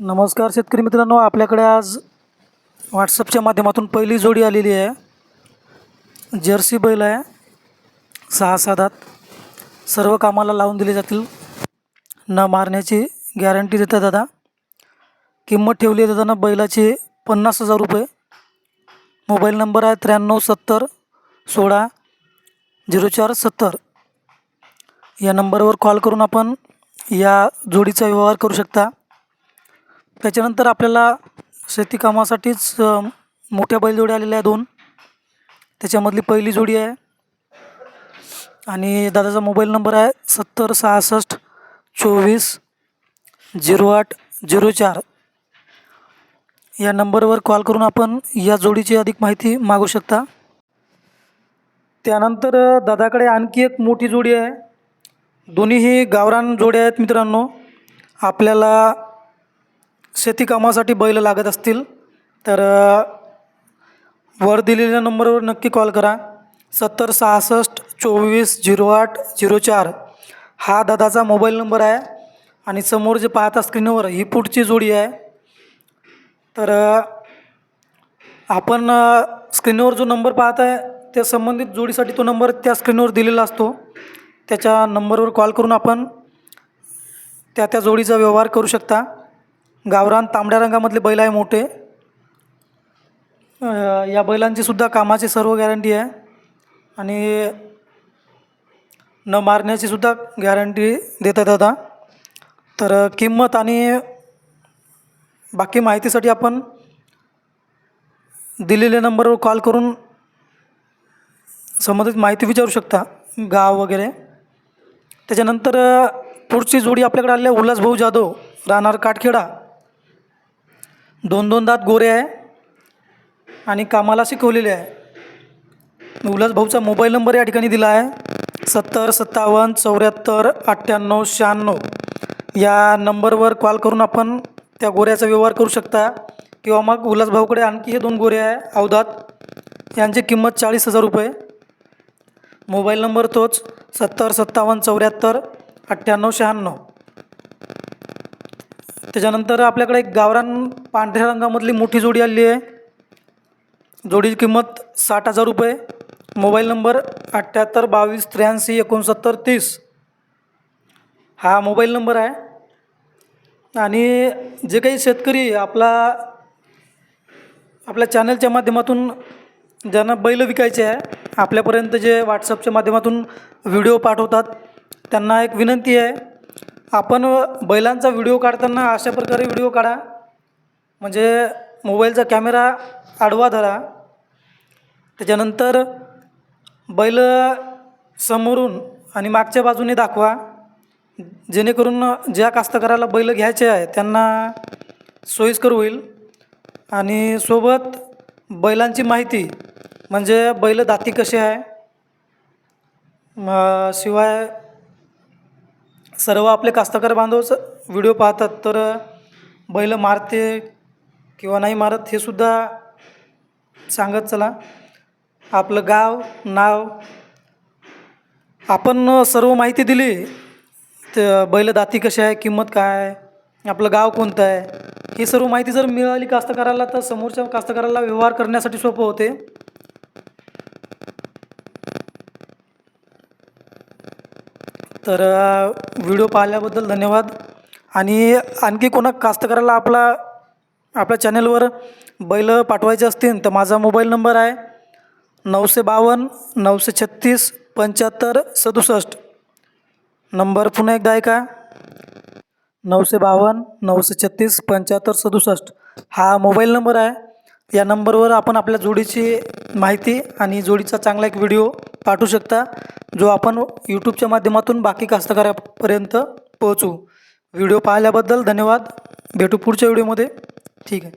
नमस्कार शेतकरी मित्रांनो आपल्याकडे आज व्हॉट्सअपच्या माध्यमातून पहिली जोडी आलेली आहे. जर्सी बैल आहे. सहा सात सर्व कामाला लावून दिले जातील. न मारण्याची गॅरंटी देतात दादा. किंमत ठेवली आहे दादा बैलाची पन्नास हजार रुपये. मोबाईल नंबर आहे त्र्याण्णव सत्तर सोळा झिरो चार सत्तर. या नंबरवर कॉल करून आपण या जोडीचा व्यवहार करू शकता. त्याच्यानंतर आपल्याला शेतीकामासाठीच मोठ्या बैलजोड्या आलेल्या आहे दोन. त्याच्यामधली पहिली जोडी आहे. आणि दादाचा मोबाईल नंबर आहे सत्तर सहासष्ट चोवीस झिरो आठ झिरो चार. या नंबरवर कॉल करून आपण या जोडीची अधिक माहिती मागू शकता. त्यानंतर दादाकडे आणखी एक मोठी जोडी आहे. दोन्हीही गावरान जोड्या आहेत मित्रांनो. आपल्याला शेती कामासाठी बैल लागत असतील तर वर दिलेल्या नंबरवर नक्की कॉल करा. सत्तर सहासष्ट चोवीस झिरो आठ झिरो चार. हा दादाचा मोबाईल नंबर आहे आणि समोर जे पाहता स्क्रीनवर ही पुढची जोडी आहे. तर आपण स्क्रीनवर जो नंबर पाहत आहे त्या संबंधित जोडीसाठी तो नंबर त्या स्क्रीनवर दिलेला असतो. त्याच्या नंबरवर कॉल करून आपण त्या त्या जोडीचा व्यवहार करू शकता. गावरान तांबड्या रंगामधले बैल आहे मोठे. या बैलांची सुद्धा कामाची सर्व गॅरंटी आहे. आणि न मारण्याची सुद्धा गॅरंटी देतात दादा तर किंमत आणि बाकी माहितीसाठी आपण दिलेल्या नंबरवर कॉल करून संबंधित माहिती विचारू शकता गाव वगैरे. त्याच्यानंतर पुढची जोडी आपल्याकडे आलेली आहे उल्हासभाऊ जाधव राहणार काटखेडा. दोन दोन दात गोरे आहे आणि कामाला शिकवलेले आहे. उल्हास भाऊचा मोबाईल नंबर या ठिकाणी दिला आहे. सत्तर सत्तावन्न चौऱ्याहत्तर अठ्ठ्याण्णव शहाण्णव. या नंबरवर कॉल करून आपण त्या गोऱ्याचा व्यवहार करू शकता. किंवा मग उल्हास भाऊकडे आणखी हे दोन गोरे आहे. अवधात यांची किंमत चाळीस हजार रुपये. मोबाईल नंबर तोच. सत्तर सत्तावन्न चौऱ्याहत्तर अठ्ठ्याण्णव शहाण्णव. त्याच्यानंतर आपल्याकडे एक गावरान पांढऱ्या रंगामधली मोठी जोडी आली आहे. जोडीची किंमत साठ हजार रुपये. मोबाईल नंबर अठ्ठ्याहत्तर बावीस त्र्याऐंशी एकोणसत्तर तीस. हा मोबाईल नंबर आहे. आणि जे काही शेतकरी आपला आपल्या चॅनलच्या माध्यमातून ज्यांना बैल विकायचे आहे आपल्यापर्यंत जे व्हॉट्सअपच्या माध्यमातून व्हिडिओ पाठवतात त्यांना एक विनंती आहे. आपण बैलांचा व्हिडिओ काढताना अशा प्रकारे व्हिडिओ काढा. म्हणजे मोबाईलचा कॅमेरा आडवा धरा. त्याच्यानंतर बैल समोरून आणि मागच्या बाजूने दाखवा. जेणेकरून ज्या कास्तकाराला बैल घ्यायचे आहे त्यांना सोयीस्कर होईल. आणि सोबत बैलांची माहिती म्हणजे बैल दाती कसे आहे म- शिवाय सर्व आपले कास्तकार बांधवच व्हिडिओ पाहतात तर बैल मारते किंवा नाही मारत हे सुद्धा सांगत चला. आपलं गाव नाव आपण सर्व माहिती दिली तर बैल दाती कशी आहे किंमत काय आहे आपलं गाव कोणतं आहे ही सर्व माहिती जर मिळाली कास्तकाराला तर समोरच्या कास्तकाराला व्यवहार करण्यासाठी सोपं होते. तर व्हिडिओ पाहिल्याबद्दल धन्यवाद. आणि आणखी कोणा कास्तकाराला आपला आपल्या चॅनलवर बैल पाठवायचे असतील तर माझा मोबाईल नंबर आहे नऊशे बावन्न नऊशे छत्तीस पंच्याहत्तर सदुसष्ट. नंबर पुन्हा एकदा ऐका. नऊशे बावन्न नऊशे छत्तीस पंच्याहत्तर सदुसष्ट. हा मोबाईल नंबर आहे. या नंबरवर आपण आपल्या जोडीची माहिती आणि जोडीचा चांगला एक व्हिडिओ पाठवू शकता जो आपण यूट्यूबच्या माध्यमातून बाकी कास्तकारापर्यंत पोहोचू. व्हिडिओ पाहिल्याबद्दल धन्यवाद. भेटू पुढच्या व्हिडिओमध्ये. ठीक आहे.